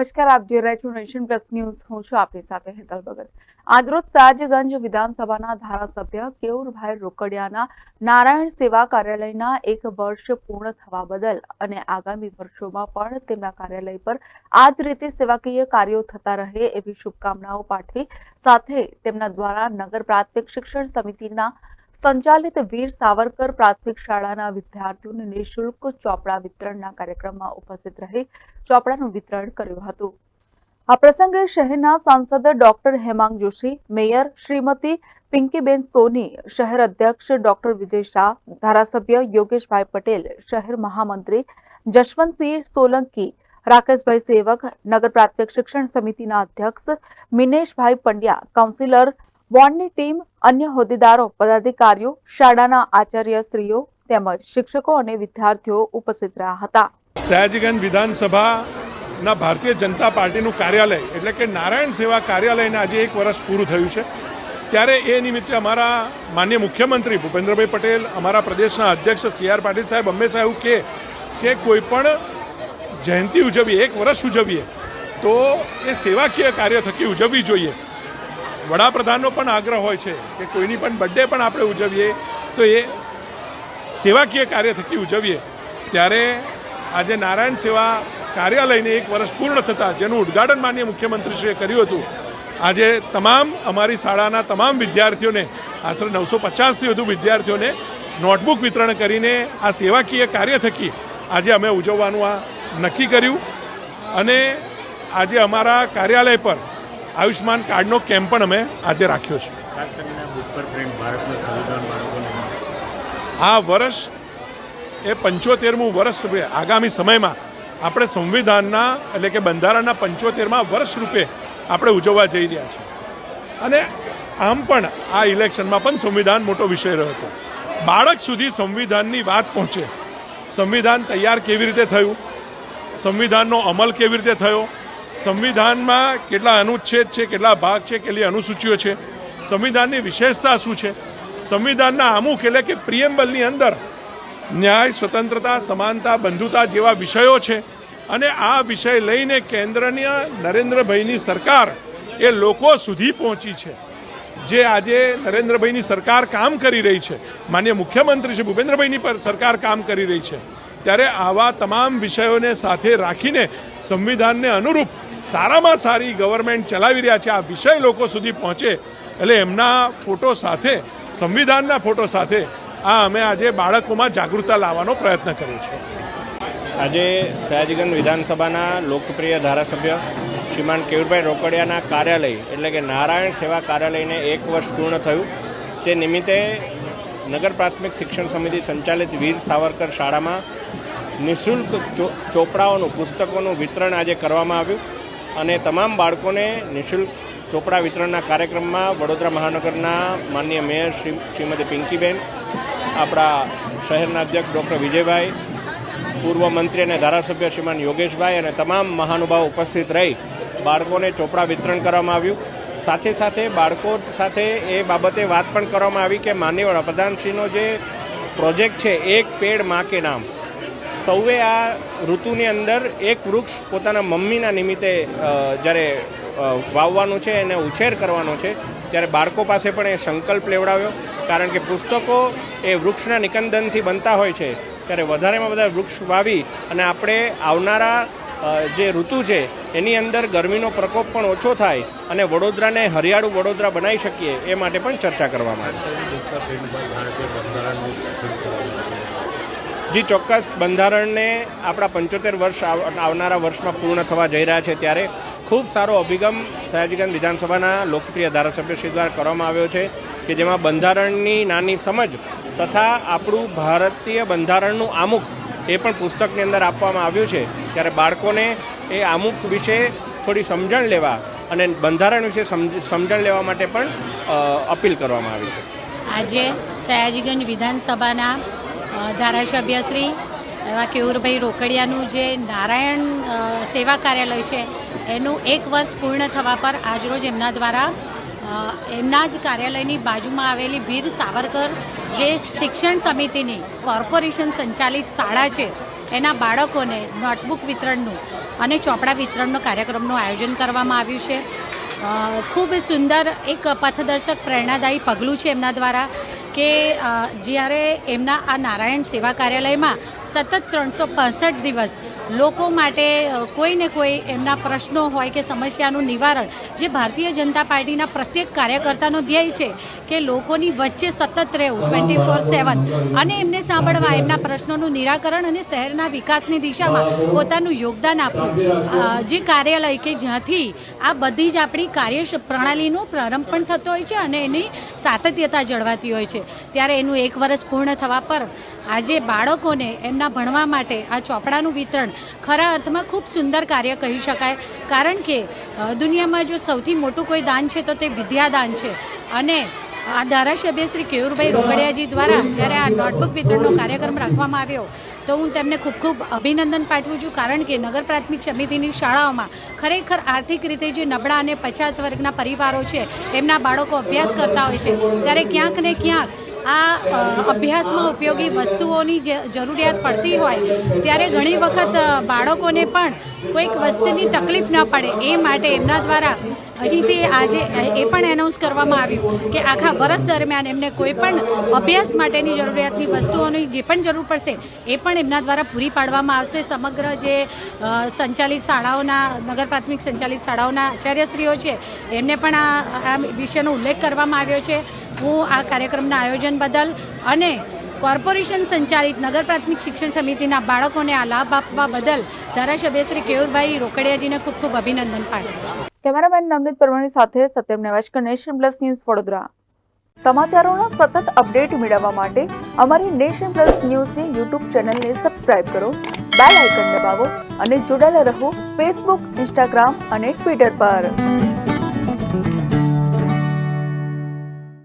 નમસ્કાર, આપ જોઈ રહ્યા છો નેશન પ્લસ ન્યૂઝ. હું છું આપની સાથે હેતલ ભગત. આજરોજ સાજગંજ વિધાનસભાના ધારાસભ્ય કેવુરભાઈ રોકડિયાના નારાયણ સેવા કાર્યાલયના એક વર્ષ પૂર્ણ થવા બદલ અને આગામી વર્ષોમાં પણ તેમના કાર્યાલય પર આ જ રીતે સેવાકીય કાર્યો થતા રહે એવી શુભકામનાઓ પાઠવી સાથે તેમના દ્વારા નગર પ્રાથમિક શિક્ષણ સમિતિના સંચાલિત વીર સાવરકર પ્રાથમિક શાળાના વિદ્યાર્થીઓને નિઃશુલ્ક ચોપડા વિતરણના કાર્યક્રમમાં ઉપસ્થિત રહી ચોપડાનું વિતરણ કર્યું હતું. આ પ્રસંગે શહેરના સાંસદ ડોક્ટર હેમાંગ જોશી, મેયર શ્રીમતી પિંકીબેન સોની, શહેર અધ્યક્ષ ડોક્ટર વિજય શાહ, ધારાસભ્ય યોગેશભાઈ પટેલ, શહેર મહામંત્રી જશવંતસિંહ સોલંકી, રાકેશભાઈ સેવક, નગર પ્રાથમિક શિક્ષણ સમિતિના અધ્યક્ષ મિનેશભાઈ પંડ્યા, કાઉન્સિલર બોર્ડની ટીમ અન્ય હોદ્દેદારો, પદાધિકારીઓ, શાળાના આચાર્યશ્રીઓ તેમજ શિક્ષકો અને વિદ્યાર્થીઓ ઉપસ્થિત રહ્યા હતા. સયાજીગંજ વિધાનસભાના ભારતીય જનતા પાર્ટીનું કાર્યાલય એટલે કે નારાયણ સેવા કાર્યાલયને આજે એક વર્ષ પૂરું થયું છે. ત્યારે એ નિમિત્તે અમારા માન્ય મુખ્યમંત્રી ભૂપેન્દ્રભાઈ પટેલ, અમારા પ્રદેશના અધ્યક્ષ સી આર પાટીલ સાહેબ હંમેશા એવું કહે કે કોઈ પણ જયંતિ ઉજવીએ, એક વર્ષ ઉજવીએ, તો એ સેવાકીય કાર્ય થકી ઉજવવી જોઈએ. વડાપ્રધાનનો પણ આગ્રહ હોય છે કે કોઈની પણ બર્થડે પણ આપણે ઉજવીએ, તો એ સેવાકીય કાર્ય થકી ઉજવીએ. ત્યારે આજે નારાયણ સેવા કાર્યાલયને એક વર્ષ પૂર્ણ થતાં જેનું ઉદ્ઘાટન માનીય મુખ્યમંત્રીશ્રીએ કર્યું હતું. આજે તમામ અમારી શાળાના તમામ વિદ્યાર્થીઓને, આશરે નવસો પચાસથી વધુ વિદ્યાર્થીઓને નોટબુક વિતરણ કરીને આ સેવાકીય કાર્ય થકી આજે અમે ઉજવવાનું આ નક્કી કર્યું. અને આજે અમારા કાર્યાલય પર આયુષ્માન કાર્ડનો કેમ્પ પણ અમે આજે રાખ્યો છે. આ વર્ષ એ પંચોતેરમું વર્ષ આગામી સમયમાં આપણે સંવિધાનના એટલે કે બંધારણના પંચોતેરમાં વર્ષ રૂપે આપણે ઉજવવા જઈ રહ્યા છીએ. અને આમ પણ આ ઇલેક્શનમાં પણ સંવિધાન મોટો વિષય રહ્યો હતો. બાળક સુધી સંવિધાનની વાત પહોંચે. સંવિધાન તૈયાર કેવી રીતે થયું? સંવિધાનનો અમલ કેવી રીતે થયો? સંવિધાનમાં કેટલા અનુચ્છેદ છે, કેટલા ભાગ છે, કેટલી અનુસૂચિઓ છે? સંવિધાનની વિશેષતા શું છે? સંવિધાનના આમુખ એટલે કે પ્રિએમ્બલની અંદર ન્યાય, સ્વતંત્રતા, સમાનતા, બંધુતા જેવા વિષયો છે. અને આ વિષય લઈને કેન્દ્રની નરેન્દ્રભાઈની સરકાર એ લોકો સુધી પહોંચી છે. જે આજે નરેન્દ્રભાઈની સરકાર કામ કરી રહી છે, માન્ય મુખ્યમંત્રી શ્રી ભૂપેન્દ્રભાઈની પર સરકાર કામ કરી રહી છે, ત્યારે આવા તમામ વિષયોને સાથે રાખીને સંવિધાનને અનુરૂપ સારામાં સારી ગવર્મેન્ટ ચલાવી રહ્યા છે. આ વિષય લોકો સુધી પહોંચે. એટલે એમના ફોટો સાથે, સંવિધાનના ફોટો સાથે આ અમે આજે બાળકોમાં જાગૃતતા લાવવાનો પ્રયત્ન કર્યો છે આજે સયાજીગંજ વિધાનસભાના લોકપ્રિય ધારાસભ્ય શ્રીમાન કેવુરભાઈ રોકડિયાના કાર્યાલય, એટલે કે નારાયણ સેવા કાર્યાલયને એક વર્ષ પૂર્ણ થયું. તે નિમિત્તે નગર પ્રાથમિક શિક્ષણ સમિતિ સંચાલિત વીર સાવરકર શાળામાં નિઃશુલ્ક ચોપડાઓનું, પુસ્તકોનું વિતરણ આજે કરવામાં આવ્યું. અને તમામ બાળકોને નિઃશુલ્ક ચોપડા વિતરણના કાર્યક્રમમાં વડોદરા મહાનગરના માનનીય મેયર શ્રી શ્રીમતી પિંકીબેન, આપણા શહેરના અધ્યક્ષ ડૉક્ટર વિજયભાઈ, પૂર્વ મંત્રી અને ધારાસભ્ય શ્રીમાન યોગેશભાઈ અને તમામ મહાનુભાવ ઉપસ્થિત રહી બાળકોને ચોપડા વિતરણ કરવામાં આવ્યું. સાથે સાથે બાળકો સાથે એ બાબતે વાત પણ કરવામાં આવી કે માનનીય વડાપ્રધાનશ્રીનો જે પ્રોજેક્ટ છે, એક પેડમાં કે નામ સૌએ આ ઋતુની અંદર એક વૃક્ષ પોતાના મમ્મીના નિમિત્તે જ્યારે વાવવાનું છે એને ઉછેર કરવાનો છે, ત્યારે બાળકો પાસે પણ એ સંકલ્પ લેવડાવ્યો. કારણ કે પુસ્તકો એ વૃક્ષના નિકંદનથી બનતા હોય છે. ત્યારે વધારેમાં વધારે વૃક્ષ વાવી અને આપણે આવનારા જે ઋતુ છે, એની અંદર ગરમીનો પ્રકોપ પણ ઓછો થાય અને વડોદરાને હરિયાળું વડોદરા બનાવી શકીએ, એ માટે પણ ચર્ચા કરવામાં આવી. જી, ચોક્કસ. બંધારણને આપણા પંચોતેર વર્ષ આવ- આવનારા વર્ષમાં પૂર્ણ થવા જઈ રહ્યા છે ત્યારે ખૂબ સારો અભિગમ સયાજીગંજ વિધાનસભાના લોકપ્રિય ધારાસભ્યશ્રી દ્વારા કરવામાં આવ્યો છે કે જેમાં બંધારણની નાની સમજ તથા આપણું ભારતીય બંધારણનું આમુખ એ પણ પુસ્તકની અંદર આપવામાં આવ્યું છે. ત્યારે બાળકોને એ આમુખ વિશે થોડી સમજણ લેવા અને બંધારણ વિશે સમજ- સમજણ લેવા માટે પણ અપીલ કરવામાં આવી આજે સયાજીગંજ વિધાનસભાના અ, ધારાસભ્ય શ્રી એવા કેવુરભાઈ રોકડિયાનું જે નારાયણ સેવા કાર્યાલય છે એનું એક વર્ષ પૂર્ણ થવા પર આજરોજ એમના દ્વારા એમના જ કાર્યાલયની બાજુમાં આવેલી વીર સાવરકર જે શિક્ષણ સમિતિની કોર્પોરેશન સંચાલિત શાળા છે એના બાળકોને નોટબુક વિતરણનું અને ચોપડા વિતરણનો કાર્યક્રમનું આયોજન કરવામાં આવ્યું છે. ખૂબ સુંદર એક પથદર્શક પ્રેરણાદાયી પગલું છે એમના દ્વારા. કે જ્યારે એમના આ નારાયણ સેવા કાર્યાલયમાં સતત ત્રણસો પાસઠ દિવસ લોકો માટે કોઈને કોઈ એમના પ્રશ્નો હોય કે સમસ્યાનું નિવારણ, જે ભારતીય જનતા પાર્ટીના પ્રત્યેક કાર્યકર્તાનો ધ્યેય છે કે લોકોની વચ્ચે સતત રહેવું ટ્વેન્ટી ફોર સેવન અને એમને સાંભળવા, એમના પ્રશ્નોનું નિરાકરણ અને શહેરના વિકાસની દિશામાં પોતાનું યોગદાન આપવું. જે કાર્યાલય કે જ્યાંથી આ બધી જ આપણી કાર્ય પ્રણાલીનો પ્રારંભ પણ થતો હોય છે અને એની સાતત્યતા જળવાતી હોય છે. ત્યારે એનું એક વર્ષ પૂર્ણ થવા પર આજે બાળકોને એમના ભણવા માટે આ ચોપડાનું વિતરણ ખરા અર્થમાં ખૂબ સુંદર કાર્ય કહી શકાય. કારણ કે દુનિયામાં જો સૌથી મોટું કોઈ દાન છે તો તે વિદ્યાદાન છે. અને આ ધારાસભ્ય શ્રી કેયુરભાઈ રોગડિયાજી દ્વારા જ્યારે આ નોટબુક વિતરણનો કાર્યક્રમ રાખવામાં આવ્યો, તો હું તેમને ખૂબ ખૂબ અભિનંદન પાઠવું છું. કારણ કે નગર પ્રાથમિક સમિતિની શાળાઓમાં ખરેખર આર્થિક રીતે જે નબળા અને પછાત વર્ગના પરિવારો છે, એમના બાળકો અભ્યાસ કરતા હોય છે, ત્યારે ક્યાંક ને ક્યાંક આ અભ્યાસમાં ઉપયોગી વસ્તુઓની જરૂરિયાત પડતી હોય, ત્યારે ઘણી વખત બાળકોને પણ કોઈક વસ્તુની તકલીફ ન પડે. એ માટે એમના દ્વારા અહીંથી આજે એ પણ એનાઉન્સ કરવામાં આવ્યું કે આખા વર્ષ દરમિયાન એમને કોઈ પણ અભ્યાસ માટેની જરૂરિયાતની વસ્તુઓની જે પણ જરૂર પડશે, એ પણ એમના દ્વારા પૂરી પાડવામાં આવશે. સમગ્ર જે સંચાલિત શાળાઓના, નગર પ્રાથમિક સંચાલિત શાળાઓના આચાર્યશ્રીઓ છે, એમને પણ આ વિષયનો ઉલ્લેખ કરવામાં આવ્યો છે. હું આ કાર્યક્રમના આયોજન બદલ અને કોર્પોરેશન સંચાલિત નગર પ્રાથમિક શિક્ષણ સમિતિના બાળકોને આ લાભ આપવા બદલ ધારાસભ્ય શ્રી કેયુરભાઈ રોકડિયાજીને ખૂબ ખૂબ અભિનંદન પાઠવું છું. કેમેરામેન નવનીત પરમાણી સાથે Satyam Nevashkar nation plus news Vadodara. સમાચારોના સતત અપડેટ મેળવવા માટે અમારી નેશન પ્લસ ન્યૂઝની યુટ્યુબ ચેનલને સબસ્ક્રાઇબ કરો, બેલ આઇકન દબાવો અને જોડાયેલા રહો ફેસબુક, ઇન્સ્ટાગ્રામ અને ટ્વિટર પર.